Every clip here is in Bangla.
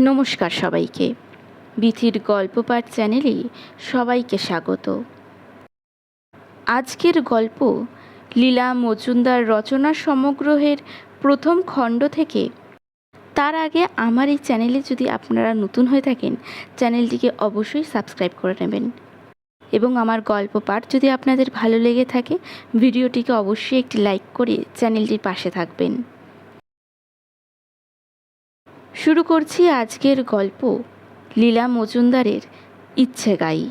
নমস্কার সবাইকে। বিথির গল্প পাঠ চ্যানেলে সবাইকে স্বাগত। আজকের গল্প লীলা মজুমদার রচনা সমগ্রহের প্রথম খণ্ড থেকে। তার আগে আমার এই চ্যানেলে যদি আপনারা নতুন হয়ে থাকেন, চ্যানেলটিকে অবশ্যই সাবস্ক্রাইব করে নেবেন। এবং আমার গল্প পাঠ যদি আপনাদের ভালো লেগে থাকে, ভিডিওটিকে অবশ্যই একটি লাইক করে চ্যানেলটির পাশে থাকবেন। শুরু করছি আজকের গল্প লীলা মজুমদারের ইচ্ছে গাই।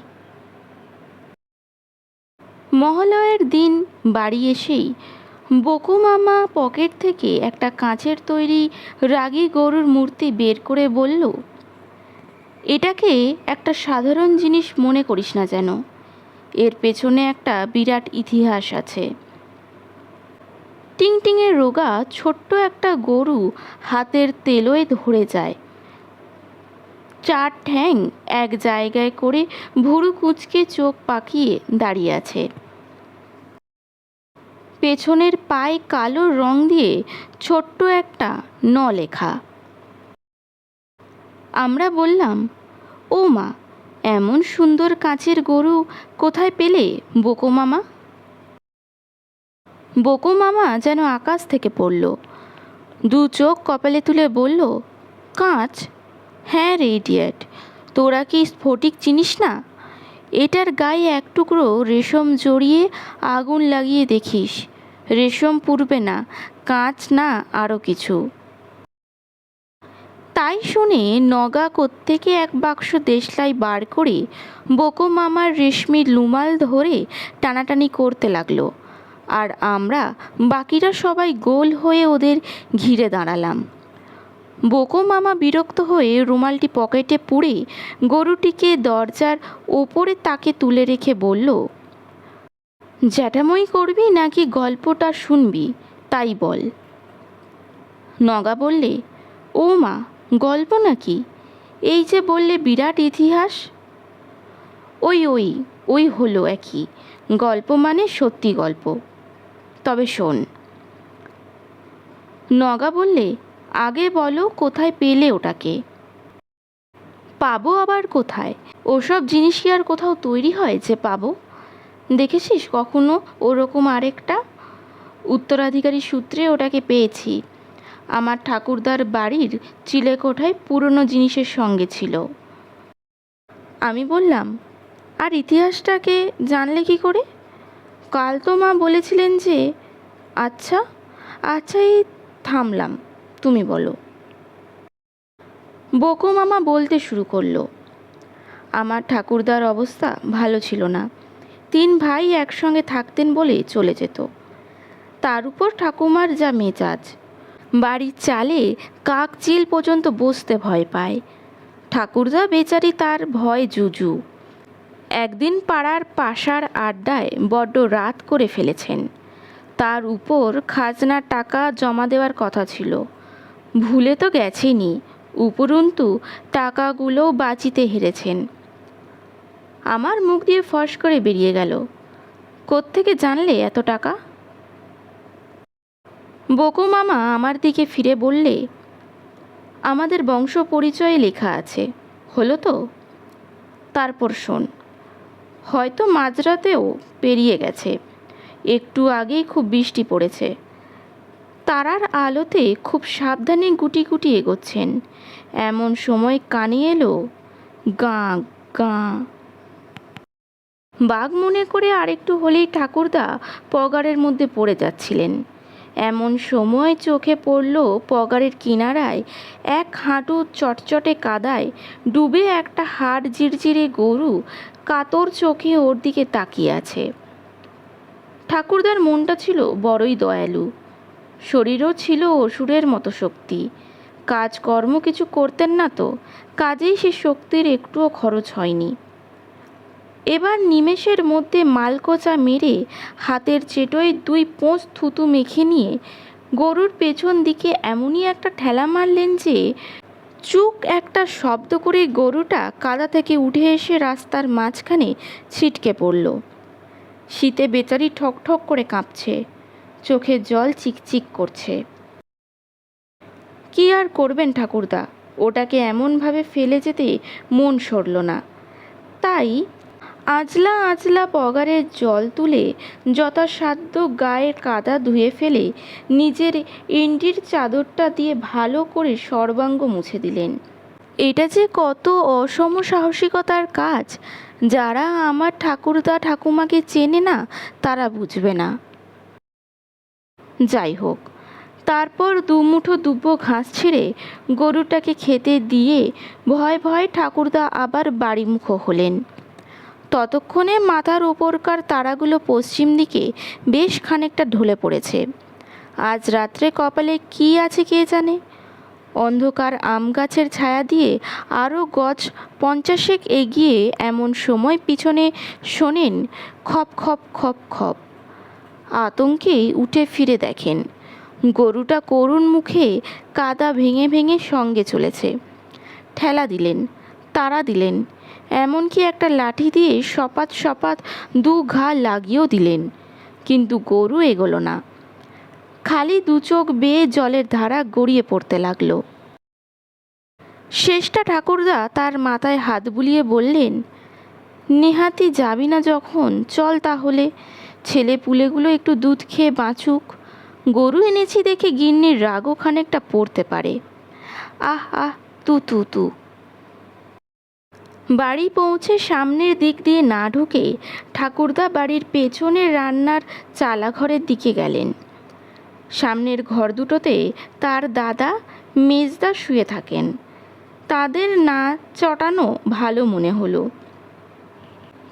মহালয়ের দিন বাড়ি এসেই বকু মামা পকেট থেকে একটা কাঁচের তৈরি রাগী গরুর মূর্তি বের করে বলল, এটাকে একটা সাধারণ জিনিস মনে করিস না যেন। এর পেছনে একটা বিরাট ইতিহাস আছে। টিংটিংয়ের রোগা ছোট্ট একটা গরু হাতের তেলোয় ধরে যায়। চার ঠ্যাং এক জায়গায় করে ভুরু কুঁচকে চোখ পাকিয়ে দাঁড়িয়ে আছে। পেছনের পায়ে কালো রং দিয়ে ছোট্ট একটা ন লেখা। আমরা বললাম ও মা এমন সুন্দর কাঁচের গরু কোথায় পেলে বোকো মামা? বোকো মামা যেন আকাশ থেকে পড়ল। দু চোখ কপালে তুলে বলল, কাঁচ? হ্যাঁ রে ইডিয়েট তোরা কি স্ফটিক চিনিস না? এটার গায়ে এক টুকরো রেশম জড়িয়ে আগুন লাগিয়ে দেখিস। রেশম পুড়বে না, কাঁচ না আরও কিছু। তাই শুনে নগা কোত্থেকে এক বাক্স দেশলাই বার করে বোকো মামার রেশমির লুমাল ধরে টানাটানি করতে লাগল। আর আমরা বাকিরা সবাই গোল হয়ে ওদের ঘিরে দাঁড়ালাম। বোকো মামা বিরক্ত হয়ে রুমালটি পকেটে পুড়ে গরুটিকে দরজার ওপরে তাকে তুলে রেখে বলল, জ্যাঠাময়ী করবি নাকি গল্পটা শুনবি? তাই বল। নগা বললে, ও মা, গল্প নাকি? এই যে বললে বিরাট ইতিহাস? ওই ওই ওই হলো একই। গল্প মানে সত্যি গল্প। তবে শোন। নগা বললে, আগে বলো কোথায় পেলে ওটাকে? পাবো আবার কোথায়? ওসব জিনিস কি আর কোথাও তৈরি হয় যে পাবো? দেখেছিস কখনো ওরকম আরেকটা? উত্তরাধিকারী সূত্রে ওটাকে পেয়েছি। আমার ঠাকুরদার বাড়ির চিলেকোঠায় পুরনো জিনিসের সঙ্গে ছিল। আমি বললাম, আর ইতিহাসটাকে জানলে কি করে? কাল তো মা বলেছিলেন যে আচ্ছা আচ্ছা এই থামলাম, তুমি বলো। বকো মামা বলতে শুরু করল, আমার ঠাকুরদার অবস্থা ভালো ছিল না। তিন ভাই একসঙ্গে থাকতেন বলে চলে যেত। তার উপর ঠাকুমার যা মেজাজ, বাড়ির চালে কাক চিল পর্যন্ত বসতে ভয় পায়। ঠাকুরদা বেচারি তার ভয় জুজু। একদিন পাড়ার পাশার আড্ডায় বড্ড রাত করে ফেলেছেন। তার উপর খাজনার টাকা জমা দেওয়ার কথা ছিল। ভুলে তো গেছেনি উপরন্তু টাকাগুলোও বাঁচিতে হেরেছেন। আমার মুখ দিয়ে ফস করে বেরিয়ে গেল। কোত্থেকে জানলে এত টাকা? বকু মামা আমার দিকে ফিরে বললে, আমাদের বংশ পরিচয়ে লেখা আছে, হলো তো? তারপর শোন। হয়তো মাঝরাতেও পেরিয়ে গেছে। একটু আগেই খুব বৃষ্টি পড়েছে। তারার আলোতে খুব সাবধানে গুটি গুটি এগোচ্ছেন। এমন সময় কানে এলো, গাঁ গাঁ। বাঘ মনে করে আরেকটু হলেই ঠাকুরদা পগারের মধ্যে পড়ে যাচ্ছিলেন। এমন সময় চোখে পড়ল পগারের কিনারায় এক হাঁটু চটচটে কাদায় ডুবে একটা হাড় জিরজিরে গরু কাতর চোখে ওর দিকে তাকিয়ে আছে। ঠাকুরদার মনটা ছিল বড়ই দয়ালু। শরীরও ছিল অসুরের মতো শক্তি। কাজকর্ম কিছু করতেন না তো, কাজেই সে শক্তির একটুও খরচ হয়নি। এবার নিমেষের মধ্যে মালকোচা মেরে হাতের চেটোয় দুই পোঁচ থুতু মেখে নিয়ে গরুর পেছন দিকে এমনই একটা ঠেলা মারলেন যে চুক একটা শব্দ করে গরুটা কাদা থেকে উঠে এসে রাস্তার মাঝখানে ছিটকে পড়ল। শীতে বেচারি ঠকঠক ঠক করে কাঁপছে। চোখে জল চিকচিক করছে। কি আর করবেন ঠাকুরদা? ওটাকে এমনভাবে ফেলে যেতে মন সরল না। তাই আজলা আজলা পগারের জল তুলে যথাসাধ্য গায়ের কাদা ধুয়ে ফেলে নিজের ইন্ডির চাদরটা দিয়ে ভালো করে সর্বাঙ্গ মুছে দিলেন। এটা যে কত অসম সাহসিকতার কাজ! যারা আমার ঠাকুরদা ঠাকুমাকে চেনে না, তারা বুঝবে না। যাই হোক, তারপর দুমুঠো দুব্বো ঘাস ছিঁড়ে গরুটাকে খেতে দিয়ে ভয় ভয় ঠাকুরদা আবার বাড়িমুখ হলেন। ততক্ষণে মাথার ওপরকার তারাগুলো পশ্চিম দিকে বেশ খানিকটা ঢলে পড়েছে। আজ রাত্রে কপালে কি আছে কে জানে? অন্ধকার আম গাছের ছায়া দিয়ে আরও গছ পঞ্চাশেক এগিয়ে এমন সময় পিছনে শোনেন খপ খপ খপ খপ। আতঙ্কেই উঠে ফিরে দেখেন। গরুটা করুণ মুখে কাদা ভেঙে ভেঙে সঙ্গে চলেছে। ঠেলা দিলেন। তাড়া দিলেন। এমনকি একটা লাঠি দিয়ে সপাত সপাত দু ঘা লাগিয়েও দিলেন। কিন্তু গরু এগোলো না। খালি দু চোখ বেয়ে জলের ধারা গড়িয়ে পড়তে লাগল। শেষটা ঠাকুরদা তার মাথায় হাত বুলিয়ে বললেন, নেহাতি যাবি না যখন, চল তাহলে। ছেলে পুলেগুলো একটু দুধ খেয়ে বাঁচুক। গরু এনেছি দেখে গিন্নির রাগও খানিকটা পড়তে পারে। আহ আহ, তু তু তু। বাড়ি পৌঁছে সামনের দিক দিয়ে না ঢুকে ঠাকুরদা বাড়ির পেছনের রান্নার চালাঘরের দিকে গেলেন। সামনের ঘর দুটোতে তার দাদা, মেজদা শুয়ে থাকেন। তাদের না চটানো ভালো মনে হলো।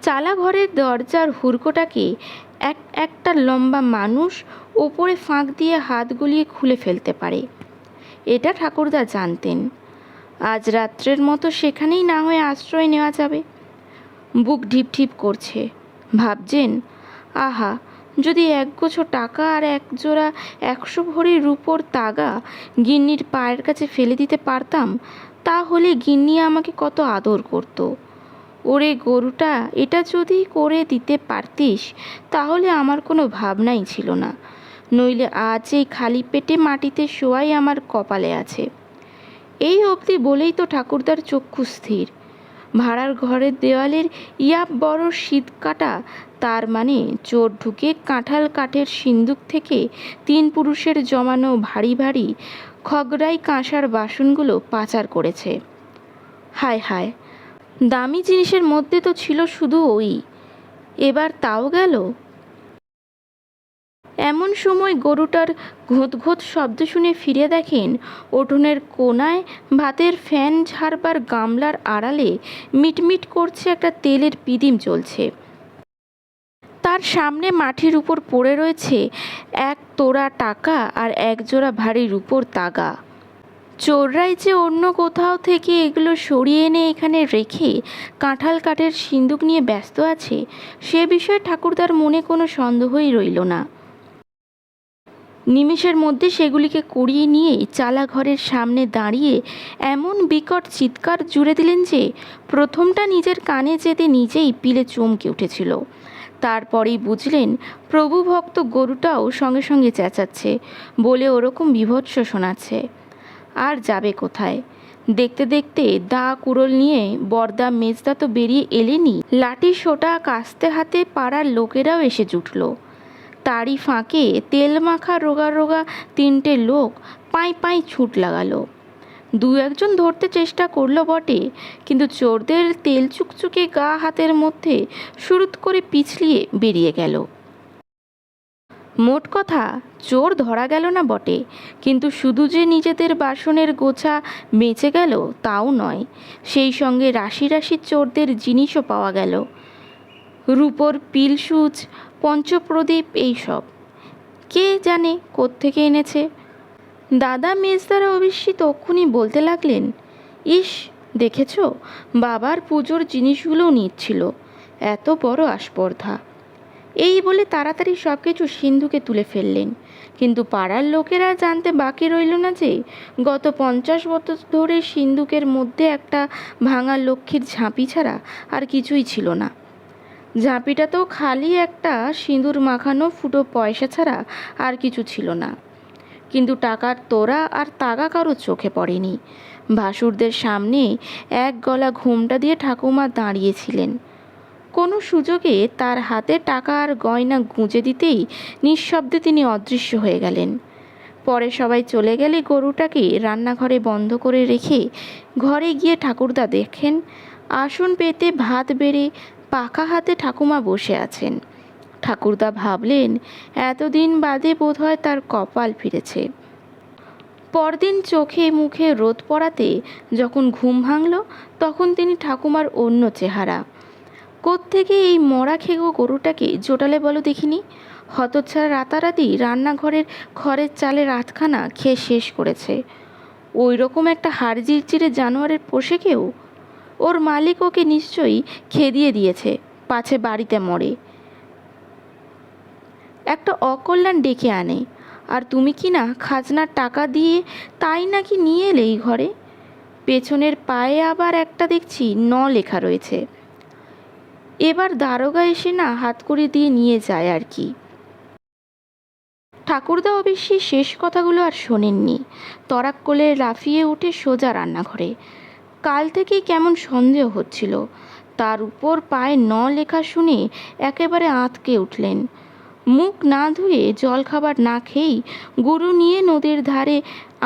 চালাঘরের দরজার হুড়কোটাকে এক একটা লম্বা মানুষ ওপরে ফাঁক দিয়ে হাত গলিয়ে খুলে ফেলতে পারে। এটা ঠাকুরদা জানতেন। আজ রাত্রের মতো সেখানেই না হয়ে আশ্রয় নেওয়া যাবে। বুক ঢিপ ঢিপ করছে। ভাবছেন, আহা, যদি একগোছো টাকা আর এক জোড়া একশো ভরির রূপোর তাগা গিন্নির পায়ের কাছে ফেলে দিতে পারতাম, তাহলে গিন্নি আমাকে কত আদর করতো। ওরে গরুটা, এটা যদি করে দিতে পারতিস, তাহলে আমার কোনো ভাবনাই ছিল না। নইলে আজ এই খালি পেটে মাটিতে শোয়াই আমার কপালে আছে। এই অবধি বলেই তো ঠাকুরদার চক্ষু স্থির। ভাড়ার ঘরের দেওয়ালের ইয়াপ বড় শীত কাটা, তার মানে চোর ঢুকে কাঁঠাল কাঠের সিন্দুক থেকে তিন পুরুষের জমানো ভারী ভারী খগড়াই কাঁসার বাসনগুলো পাচার করেছে। হায় হায়, দামি জিনিসের মধ্যে তো ছিল শুধু ওই। এবার তাও গেল? এমন সময় গরুটার ঘোঁত ঘোঁত শব্দ শুনে ফিরে দেখেন উঠোনের কোনায় ভাতের ফ্যান ঝাড়বার গামলার আড়ালে মিটমিট করছে একটা তেলের পিদিম চলছে তার সামনে মাটির উপর পড়ে রয়েছে এক তোড়া টাকা আর এক জোড়া ভারী রূপোর তাগা। চোররাই যে অন্য কোথাও থেকে এগুলো সরিয়ে এনে এখানে রেখে কাঁঠাল কাঠের সিন্দুক নিয়ে ব্যস্ত আছে, সে বিষয়ে ঠাকুরদার মনে কোনো সন্দেহই রইল না। নিমেষের মধ্যে সেগুলিকে কুড়িয়ে নিয়ে চালা ঘরের সামনে দাঁড়িয়ে এমন বিকট চিৎকার জুড়ে দিলেন যে, প্রথমটা নিজের কানে যেতে নিজেই পিলে চমকে উঠেছিল। তারপরেই বুঝলেন, প্রভু ভক্ত গরুটাও সঙ্গে সঙ্গে চেঁচাচ্ছে, বলে ওরকম বিভৎস শোনাচ্ছে। আর যাবে কোথায়? দেখতে দেখতে দা কুড়োল নিয়ে বর্দা মেজদা তো বেরিয়ে এলেনি লাঠি সোটা কাস্তে হাতে পাড়ার লোকেরাও এসে জুটল। তারই ফাঁকে তেল মাখা রোগা রোগা তিনটে লোক পাঁই পাঁই ছুট লাগালো। দু একজন ধরতে চেষ্টা করল বটে, কিন্তু চোরদের তেল চুকচুকে গা হাতের মধ্যে শুরুত করে পিছলিয়ে বেরিয়ে গেল। মোট কথা, চোর ধরা গেল না বটে, কিন্তু শুধু যে নিজেদের বাসনের গোছা বেঁচে গেল তাও নয়, সেই সঙ্গে রাশি রাশি চোরদের জিনিসও পাওয়া গেল। রূপোর পিলসুচ, পঞ্চপ্রদীপ এইসব। কে জানে কোত্থেকে এনেছে? দাদা মেজদারা অবশ্যই তক্ষুনি বলতে লাগলেন, ইস, দেখেছ? বাবার পুজোর জিনিসগুলোও নিচ্ছিল। এত বড় আস্পর্ধা। এই বলে তাড়াতাড়ি সব কিছু সিন্ধুকে তুলে ফেললেন। কিন্তু পাড়ার লোকেরা জানতে বাকি রইল না যে, গত পঞ্চাশ বছর ধরে সিন্ধুকের মধ্যে একটা ভাঙা লক্ষ্মীর ঝাঁপি ছাড়া আর কিছুই ছিল না। ঝাঁপিটা তো খালি একটা সিঁদুর মাখানো ফুটো পয়সা ছাড়া আর কিছু ছিল না। কিন্তু টাকার তোরা আর তাগা কারও চোখে পড়েনি। ভাসুরদের সামনে এক গলা ঘোমটা দিয়ে ঠাকুমা দাঁড়িয়েছিলেন। কোনো সুযোগে তার হাতে টাকা আর গয়না গুঁজে দিতেই নিঃশব্দে তিনি অদৃশ্য হয়ে গেলেন। পরে সবাই চলে গেলে গরুটাকে রান্নাঘরে বন্ধ করে রেখে ঘরে গিয়ে ঠাকুরদা দেখেন, আসন পেতে ভাত বেড়ে পাকা হাতে ঠাকুমা বসে আছেন। ঠাকুরদা ভাবলেন, এতদিন বাদে বোধহয় তার কপাল ফিরেছে। পরদিন চোখে মুখে রোদ পড়াতে যখন ঘুম ভাঙল, তখন তিনি ঠাকুমার অন্য চেহারা। কোত্থেকে এই মরা খেগো গরুটাকে জোটালে বলো দেখিনি? হতচ্ছাড়া রাতারাতি রান্নাঘরের খড়ের চালের আধখানা খেয়ে শেষ করেছে। ওই রকম একটা হাড় চিড়ে জানোয়ারের পোষে কেউ? ওর মালিক ওকে নিশ্চয়ই খেদিয়ে দিয়েছে, পাছে বাড়িতে মরে। একটা অকল্যাণ ডেকে আনে, আর তুমি কি না খাজনার টাকা দিয়ে তাই নাকি নিয়ে এলে এই ঘরে? পেছনের পায়ে আবার একটা দেখছি ন লেখা রয়েছে। এবার দারোগা এসে না হাত করে দিয়ে নিয়ে যায় আর কি। ঠাকুরদা অবশ্যই শেষ কথাগুলো আর শোনেননি। তরাক কোলে লাফিয়ে উঠে সোজা রান্নাঘরে। কাল থেকেই কেমন সন্দেহ হচ্ছিল। তার উপর পায়ে ন লেখা শুনে একেবারে আঁতকে উঠলেন। মুখ না ধুয়ে জলখাবার না খেয়েই গরু নিয়ে নদীর ধারে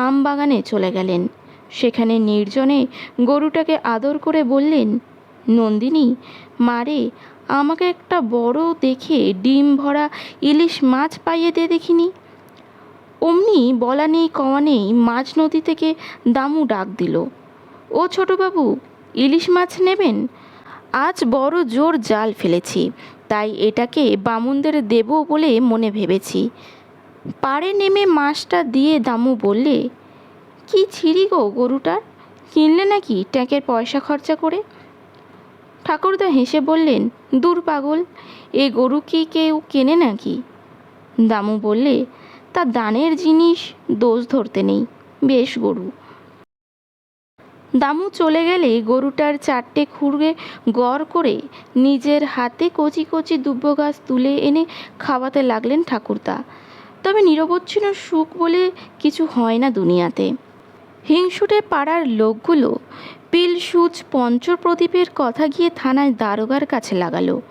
আম বাগানে চলে গেলেন। সেখানে নির্জনে গরুটাকে আদর করে বললেন, নন্দিনী মারে আমাকে একটা বড় দেখে ডিম ভরা ইলিশ মাছ পাইয়ে দে দেখিনি। অমনি বলা নেই কওয়া নেই মাছ নদী থেকে দামু ডাক দিল। ও ছোটবাবু, ইলিশ মাছ নেবেন? আজ বড় জোর জাল ফেলেছি, তাই এটাকে বামুনদের দেব বলে মনে ভেবেছি। পাড়ে নেমে মাছটা দিয়ে দামু বললে, কি ছিরি গো গরুটার কিনলে নাকি ট্যাঁকের পয়সা খরচা করে? ঠাকুরদা হেসে বললেন, দূর পাগল, এ গরু কি কেউ কেনে নাকি? দামু বললে, তা দানের জিনিস দোষ ধরতে নেই, বেশ গরু। দামু চলে গেলে গরুটার চারটে খুঁড়ে গড় করে নিজের হাতে কচি কচি দুব্ব গাছ তুলে এনে খাওয়াতে লাগলেন ঠাকুরদা। তবে নিরবচ্ছিন্ন সুখ বলে কিছু হয় না দুনিয়াতে। হিংসুটে পাড়ার লোকগুলো পিলসুচ পঞ্চপ্রদীপের কথা গিয়ে থানায় দারোগার কাছে লাগালো।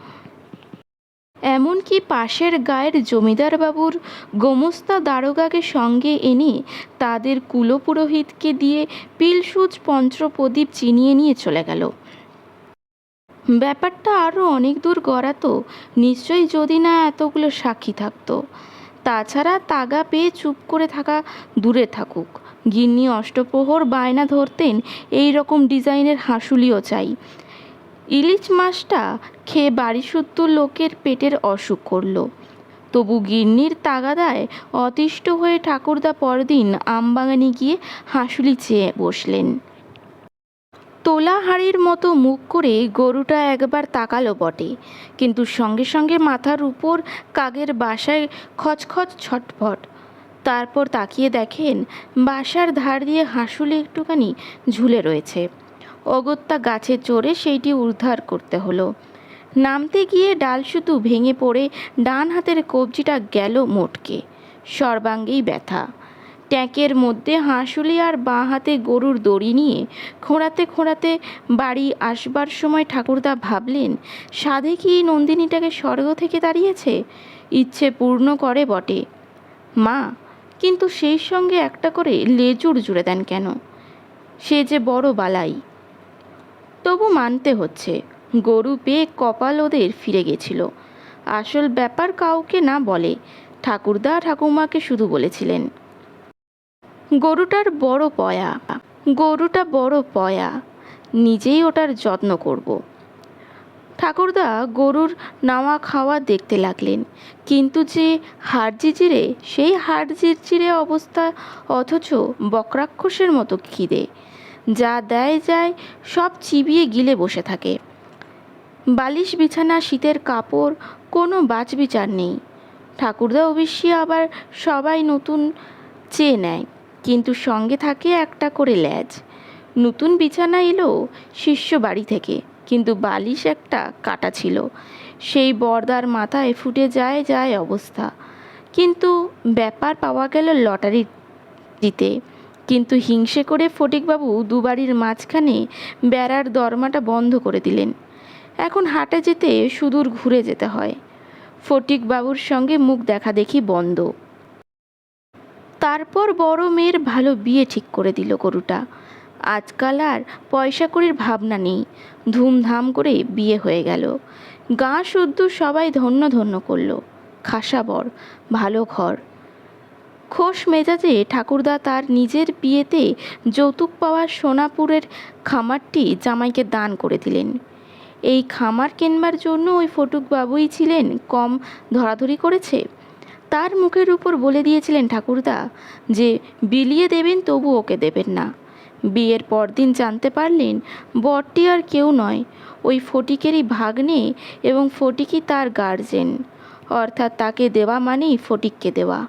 এমনকি পাশের গায়ের জমিদার বাবুর গোমস্তা দারোগাকে সঙ্গে এনে তাদের কুলপুরোহিতকে দিয়ে পিলসুজ পঞ্চপ্রদীপ চিনিয়ে নিয়ে চলে গেল। ব্যাপারটা আরও অনেক দূর গড়াতো, নিশ্চয়ই যদি না এতগুলো সাক্ষী থাকতো। তাছাড়া তাগা পেয়ে চুপ করে থাকা দূরে থাকুক। গিন্নি অষ্টপ্রহর বায়না ধরতেন এই রকম ডিজাইনের হাঁসুলিও চাই। ইলিশ মাছটা খেয়ে বাড়ি শুদ্ধ লোকের পেটের অসুখ করল। তবু গিন্নির তাগাদায় অতিষ্ঠ হয়ে ঠাকুরদা পরদিন আমবাগানে গিয়ে হাঁসুলি চেয়ে বসলেন। তোলা হাড়ির মতো মুখ করে গরুটা একবার তাকালো বটে, কিন্তু সঙ্গে সঙ্গে মাথার উপর কাগের বাসায় খচখচ ছটফট। তারপর তাকিয়ে দেখেন বাসার ধার দিয়ে হাঁসুলি একটুখানি ঝুলে রয়েছে। অগত্যা গাছে চড়ে সেইটি উদ্ধার করতে হলো। নামতে গিয়ে ডাল শুধু ভেঙে পড়ে ডান হাতের কবজিটা গেল মোটকে। সর্বাঙ্গেই ব্যথা। ট্যাঁকের মধ্যে হাঁসুলি আর বাঁ হাতে গরুর দড়ি নিয়ে খোঁড়াতে খোঁড়াতে বাড়ি আসবার সময় ঠাকুরদা ভাবলেন, সাধে কি নন্দিনীটাকে স্বর্গ থেকে দাঁড়িয়েছে ইচ্ছে পূর্ণ করে বটে। মা, কিন্তু সেই সঙ্গে একটা করে লেজুর জুড়ে দেন কেন? সে যে বড় বালাই। তবু মানতে হচ্ছে। গরু পেয়ে কপাল ওদের ফিরে গেছিল। আসল ব্যাপার কাউকে না বলে, ঠাকুরদা ঠাকুমাকে শুধু বলেছিলেন, গরুটার বড় পয়া, গরুটা বড় পয়া, নিজেই ওটার যত্ন করব। ঠাকুরদা গরুর নাওয়া খাওয়া দেখতে লাগলেন, কিন্তু যে হাড় জিজিরে, সেই হাড় জিরজিরে অবস্থা অথচ বক্রাক্ষসের মতো খিদে। যা দেয় যায় সব চিবিয়ে গিলে বসে থাকে। বালিশ বিছানা, শীতের কাপড়, কোনো বাছবিচার নেই। ঠাকুরদা অবশ্যই আবার সবাই নতুন চেয়ে নেয়, কিন্তু সঙ্গে থাকে একটা করে ল্যাজ। নতুন বিছানা এলো শিষ্য বাড়ি থেকে, কিন্তু বালিশ একটা কাটা ছিল। সেই বর্দার মাথায় ফুটে যায় যায় অবস্থা। কিন্তু ব্যাপার পাওয়া গেল লটারি দিতে। কিন্তু হিংসে করে ফটিকবাবু দুবাড়ির মাঝখানে বেড়ার দরমাটা বন্ধ করে দিলেন। এখন হাটে যেতে সুদূর ঘুরে যেতে হয়। ফটিকবাবুর সঙ্গে মুখ দেখা দেখি বন্ধ। তারপর বড় মেয়ের ভালো বিয়ে ঠিক করে দিল গরুটা। আজকাল আর পয়সা কড়ির ভাবনা নেই। ধুমধাম করে বিয়ে হয়ে গেল। গা শুদ্ধ সবাই ধন্য ধন্য করল। খাসা বর, ভালো ঘর। খোশ মেজাজে ঠাকুরদা তার নিজের বিয়েতে যৌতুক পাওয়া সোনাপুরের খামারটি জামাইকে দান করে দিলেন। এই খামার কেনবার জন্য ওই ফটুকবাবুই ছিলেন কম ধরাধরি করেছে? তার মুখের উপর বলে দিয়েছিলেন ঠাকুরদা যে, বিলিয়ে দেবেন তবু ওকে দেবেন না। বিয়ের পরদিন জানতে পারলেন, বরটি আর কেউ নয়। ওই ফটিকেরই ভাগ্নে এবং ফটিকই তার গার্জেন অর্থাৎ তাকে দেওয়া মানেই ফটিককে দেওয়া।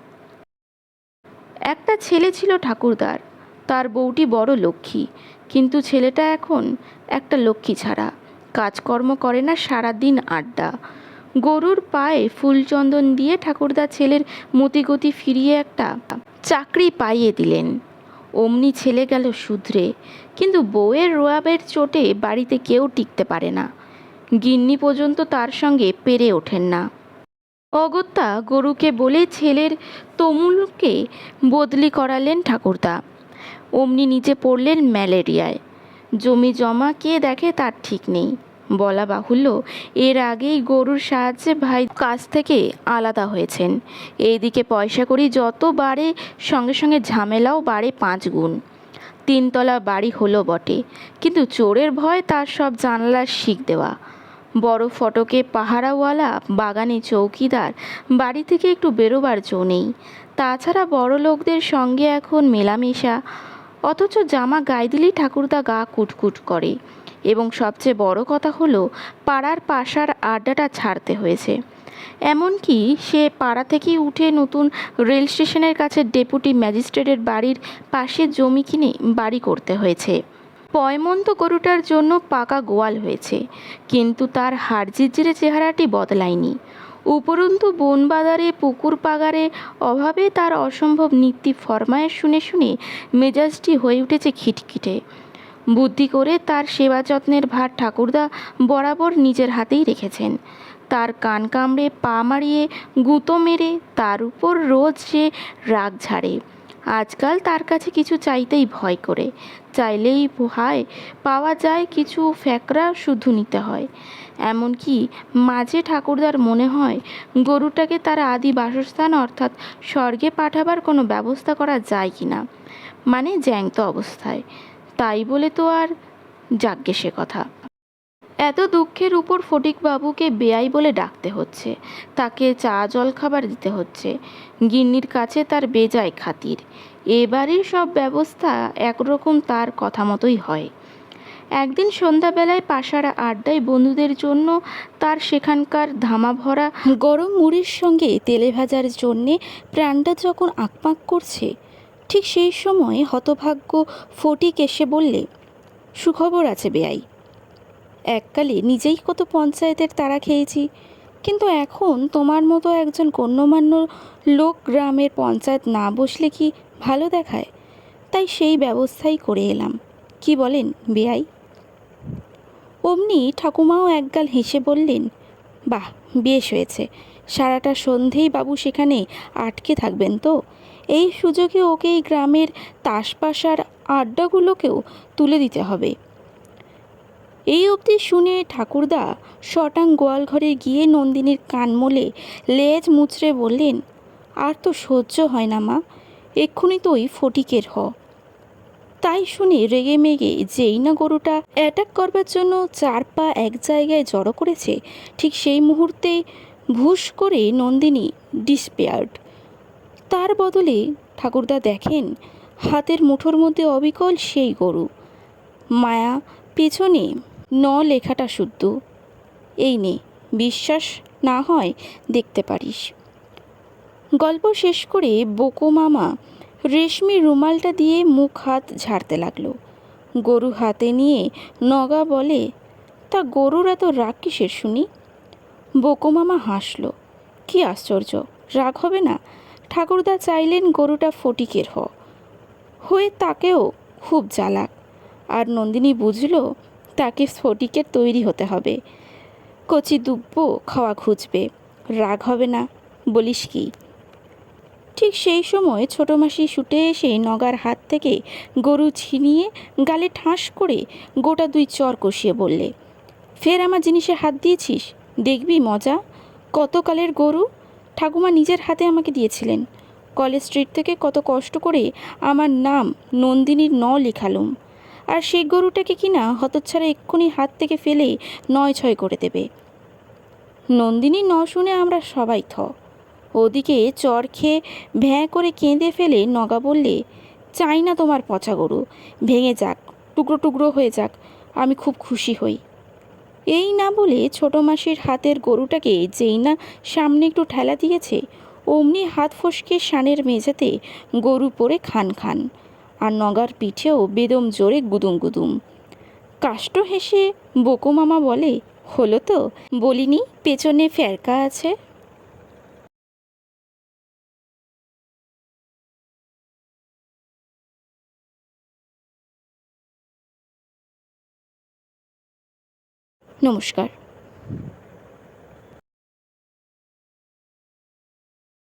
একটা ছেলে ছিল ঠাকুরদার। তার বউটি বড় লক্ষ্মী। কিন্তু ছেলেটা এখন একটা লক্ষ্মী ছাড়া। কাজকর্ম করে না সারাদিন আড্ডা। গরুর পায়ে ফুলচন্দন দিয়ে ঠাকুরদা ছেলের মতিগতি ফিরিয়ে একটা চাকরি পাইয়ে দিলেন। অমনি ছেলে গেল শুধরে কিন্তু বউয়ের রোয়াবের চোটে বাড়িতে কেউ টিকতে পারে না। গিন্নি পর্যন্ত তার সঙ্গে পেরে ওঠেন না। অগত্যা গরুকে বলে ছেলের তমুলকে বদলি করালেন ঠাকুরদা। অমনি নিচে পড়লেন ম্যালেরিয়ায়। জমি জমা কে দেখে তার ঠিক নেই। বলা বাহুল্য, এর আগেই গরুর সাহায্যে ভাই কাছ থেকে আলাদা হয়েছেন। এইদিকে পয়সা করি যত বাড়ে, সঙ্গে সঙ্গে ঝামেলাও বাড়ে পাঁচ গুণ। তিনতলা বাড়ি হলো বটে, কিন্তু চোরের ভয় তার সব জানলার শিক দেওয়া। বড় ফটকে পাহারাওয়ালা, বাগানে চৌকিদার, বাড়ি থেকে একটু বেরোবার জো নেই। তাছাড়া বড় লোকদের সঙ্গে এখন মেলামেশা, অথচ জামা গায়ে দিলেই ঠাকুরদা গা কুটকুট করে। এবং সবচেয়ে বড় কথা হলো, পাড়ার পাশার আড্ডাটা ছাড়তে হয়েছে। এমনকি সে পাড়া থেকেই উঠে নতুন রেল স্টেশনের কাছে ডেপুটি ম্যাজিস্ট্রেটের বাড়ির পাশে জমি কিনে বাড়ি করতে হয়েছে। পয়মন্ত গরুটার জন্য পাকা গোয়াল হয়েছে, কিন্তু তার হাড়জিজ্জিরে চেহারাটি বদলায়নি। উপরন্তু বনবাদারে, পুকুর পাগারে অভাবে তার অসম্ভব নীতি ফরমায়েশ শুনে শুনে মেজাজটি হয়ে উঠেছে খিটখিটে। বুদ্ধি করে তার সেবা যত্নের ভার ঠাকুরদা বরাবর নিজের হাতেই রেখেছেন। তার কান কামড়ে পা মারিয়ে গুঁতো মেরে তার উপর রোজ সে রাগ ঝাড়ে। আজকাল তার কাছে কিছু চাইতেই ভয় করে। চাইলেই হায় পাওয়া যায় কিছু ফ্যাকরা শুধু নিতে হয়। এমনকি মাঝে ঠাকুরদার মনে হয়, গরুটাকে তার আদি বাসস্থান অর্থাৎ স্বর্গে পাঠাবার কোনো ব্যবস্থা করা যায় কি না মানে জ্যাংত অবস্থায়। তাই বলে তো আর যাজ্ঞে সে কথা। এত দুঃখের উপর ফটিকবাবুকে বেয়াই বলে ডাকতে হচ্ছে। তাকে চা জল খাবার দিতে হচ্ছে। গিন্নির কাছে তার বেজায় খাতির। এবারই সব ব্যবস্থা একরকম তার কথা মতোই হয়। একদিন সন্ধ্যাবেলায় পাশার আড্ডায় বন্ধুদের জন্য তার সেখানকার ধামা ভরা গরম মুড়ির সঙ্গে তেলে ভাজার জন্যে প্রাণটা যখন আকপাক করছে ঠিক সেই সময় হতভাগ্য ফটিক এসে বললে, সুখবর আছে বেয়াই এককালে নিজেই কত পঞ্চায়েতের তারা খেয়েছি, কিন্তু এখন তোমার মতো একজন গণ্যমান্য লোক গ্রামের পঞ্চায়েত না বসলে কি ভালো দেখায়? তাই সেই ব্যবস্থাই করে এলাম। কি বলেন বেয়াই অমনি ঠাকুমাও একগাল হেসে বললেন, বাহ, বেশ হয়েছে। সারাটা সন্ধেই বাবু সেখানে আটকে থাকবেন তো? এই সুযোগে ওকে এই গ্রামের তাসপাশার আড্ডাগুলোকেও তুলে দিতে হবে। এই অবধি শুনে ঠাকুরদা শটাং গোয়ালঘরে গিয়ে নন্দিনীর কান মোলে লেজ মুচড়ে বললেন, আর তো সহ্য হয় না মা, এক্ষুনি তো ওই ফটিকের হ। তাই শুনে রেগে মেগে যেই না গরুটা অ্যাটাক করবার জন্য চার পা এক জায়গায় জড়ো করেছে, ঠিক সেই মুহূর্তে ভুস করে নন্দিনী ডিসপেয়ার্ড। তার বদলে ঠাকুরদা দেখেন, হাতের মুঠোর মধ্যে অবিকল সেই গরু। মায়া, পেছনে ন লেখাটা শুদ্ধ। এই নে, বিশ্বাস না হয় দেখতে পারিস। গল্প শেষ করে বোকো মামা রেশমি রুমালটা দিয়ে মুখ হাত ঝাড়তে লাগল। গরু হাতে নিয়ে নগা বলে, তা গরুর এত রাগ কিসের শুনি? বোকো মামা হাসল, কি আশ্চর্য, রাগ হবে না? ঠাকুরদা চাইলেন গরুটা ফটিকের হ হয়ে তাকেও খুব জ্বালাক আর নন্দিনী বুঝল তাকে স্ফটিকের তৈরি হতে হবে। কচি দুব্ব খাওয়া খুঁজবে। রাগ হবে না, বলিস কি? ঠিক সেই সময় ছোটো মাসি ছুটে এসে নগার হাত থেকে গরু ছিনিয়ে গালে ঠাঁস করে গোটা দুই চর কষিয়ে বললে, ফের আমার জিনিসে হাত দিয়েছিস? দেখবি মজা? কতকালের গরু? ঠাকুমা নিজের হাতে আমাকে দিয়েছিলেন। কলেজ স্ট্রিট থেকে কত কষ্ট করে আমার নাম নন্দিনীর ন লেখালুম। আর সেই গরুটাকে কিনা হতচ্ছাড়া এক্ষুনি হাত থেকে ফেলে নয় ছয় করে দেবে। নন্দিনী ন শুনে আমরা সবাই থ। ওদিকে চর খেয়ে ভ্যাঁ করে কেঁদে ফেলে নগা বললে, চাই না তোমার পচা গরু, ভেঙে যাক, টুকরো টুকরো হয়ে যাক, আমি খুব খুশি হই। এই না বলে ছোট মাসির হাতের গরুটাকে যেই না সামনে একটু ঠেলা দিয়েছে, অমনি হাত ফসকে শানের মেঝেতে গরু পরে খান খান, আর নগার পিঠেও বেদম জোরে গুদুম গুদুম। কাষ্ট হেসে বকুমামা মামা বলে, হলো তো, বলিনি পেছনে ফেরকা আছে? নমস্কার।